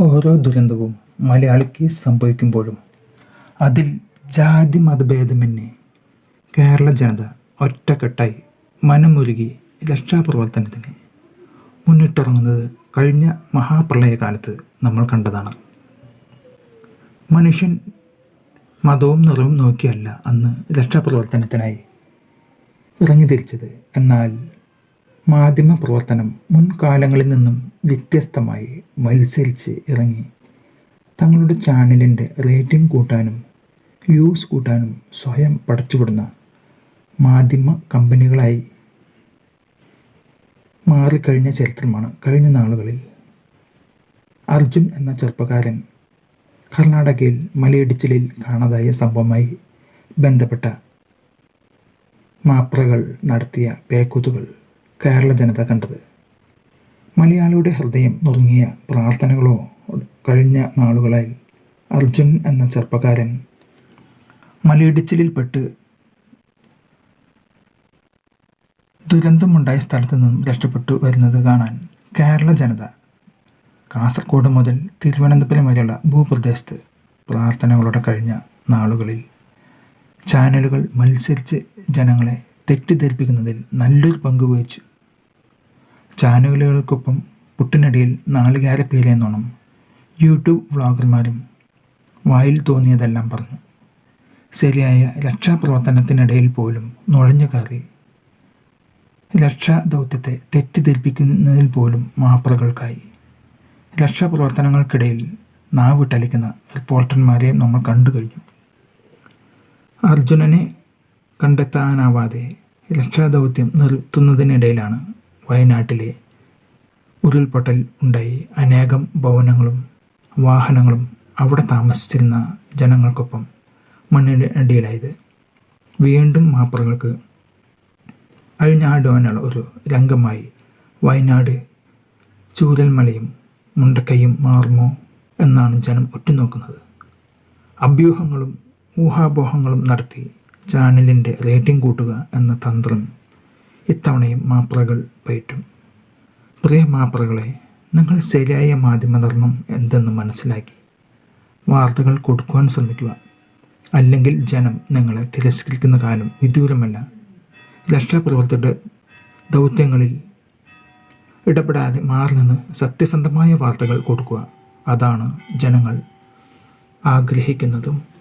ഓരോ ദുരന്തവും മലയാളിക്ക് സംഭവിക്കുമ്പോഴും അതിൽ ജാതി മതഭേദമന്യേ കേരള ജനത ഒറ്റക്കെട്ടായി മനമുരുകി രക്ഷാപ്രവർത്തനത്തിന് മുന്നിട്ടിറങ്ങുന്നത് കഴിഞ്ഞ മഹാപ്രളയകാലത്ത് നമ്മൾ കണ്ടതാണ്. മനുഷ്യൻ മതവും നിറവും നോക്കിയല്ല അന്ന് രക്ഷാപ്രവർത്തനത്തിനായി ഇറങ്ങി തിരിച്ചത്. എന്നാൽ മാധ്യമ പ്രവർത്തനം മുൻകാലങ്ങളിൽ നിന്നും വ്യത്യസ്തമായി മത്സരിച്ച് ഇറങ്ങി. തങ്ങളുടെ ചാനലിന്റെ റേറ്റിംഗ് കൂട്ടാനും വ്യൂസ് കൂട്ടാനും സ്വയം പടച്ചുവിടുന്ന മാധ്യമ കമ്പനികളായി മാറിക്കഴിഞ്ഞ ചരിത്രമാണ് കഴിഞ്ഞ നാളുകളിൽ. അർജുൻ എന്ന ചെറുപ്പക്കാരൻ കർണാടകയിൽ മലയിടിച്ചിലിൽ കാണാതായ സംഭവമായി ബന്ധപ്പെട്ട മാപ്രകൾ നടത്തിയ പേക്കൂത്തുകൾ. കേരള ജനത കണ്ടത്. മലയാളിയുടെ ഹൃദയം നുറുങ്ങിയ പ്രാർത്ഥനകളോ കഴിഞ്ഞ നാളുകളായി അർജുൻ എന്ന ചെറുപ്പക്കാരൻ മലയിടിച്ചിലിൽപ്പെട്ട് ദുരന്തമുണ്ടായ സ്ഥലത്തു നിന്നും രക്ഷപ്പെട്ടു വരുന്നത് കാണാൻ കേരള ജനത കാസർഗോഡ് മുതൽ തിരുവനന്തപുരം വരെയുള്ള ഭൂപ്രദേശത്ത് പ്രാർത്ഥനകളോടെ കഴിഞ്ഞ നാളുകളിൽ ചാനലുകൾ മത്സരിച്ച് ജനങ്ങളെ തെറ്റിദ്ധരിപ്പിക്കുന്നതിൽ നല്ലൊരു പങ്ക് വഹിച്ചു. ചാനലുകൾക്കൊപ്പം പുട്ടിനടിയിൽ നാളികേരപ്പീലെന്നോണം യൂട്യൂബ് വ്ളോഗർമാരും വായിൽ തോന്നിയതെല്ലാം പറഞ്ഞു. ശരിയായ രക്ഷാപ്രവർത്തനത്തിനിടയിൽ പോലും നുഴഞ്ഞു കയറി. രക്ഷാദൗത്യത്തെ തെറ്റിദ്ധരിപ്പിക്കുന്നതിൽ പോലും മാപ്പറകൾക്കായി രക്ഷാപ്രവർത്തനങ്ങൾക്കിടയിൽ നാവിട്ടലിക്കുന്ന റിപ്പോർട്ടർമാരെ നമ്മൾ കണ്ടു കഴിഞ്ഞു. അർജുനനെ കണ്ടെത്താനാവാതെ രക്ഷാദൗത്യം നിർത്തുന്നതിനിടയിലാണ് വയനാട്ടിലെ ഉരുൾപൊട്ടൽ ഉണ്ടായി. അനേകം ഭവനങ്ങളും വാഹനങ്ങളും അവിടെ താമസിച്ചിരുന്ന ജനങ്ങൾക്കൊപ്പം മണ്ണിനടിയിലായത് വീണ്ടും മാപ്പിറകൾക്ക് അഴിഞ്ഞാടുവാനുള്ള ഒരു രംഗമായി. വയനാട് ചൂരൽമലയും മുണ്ടക്കയും മാറുമോ എന്നാണ് ജനം ഉറ്റുനോക്കുന്നത്. അഭ്യൂഹങ്ങളും ഊഹാപോഹങ്ങളും നടത്തി ചാനലിന്റെ റേറ്റിംഗ് കൂട്ടുക എന്ന തന്ത്രം ഇത്തവണയും മാപ്പിളകൾ പയറ്റും. പ്രിയ മാപ്പിളകളെ നിങ്ങൾ ശരിയായ മാധ്യമധർമ്മം എന്തെന്ന് മനസ്സിലാക്കി? വാർത്തകൾ കൊടുക്കുവാൻ ശ്രമിക്കുക. അല്ലെങ്കിൽ ജനം നിങ്ങളെ തിരസ്കരിക്കുന്ന കാലം വിദൂരമല്ല. രക്ഷാപ്രവർത്തകരുടെ ദൗത്യങ്ങളിൽ ഇടപെടാതെ മാറി നിന്ന് സത്യസന്ധമായ വാർത്തകൾ കൊടുക്കുക. അതാണ് ജനങ്ങൾ ആഗ്രഹിക്കുന്നതും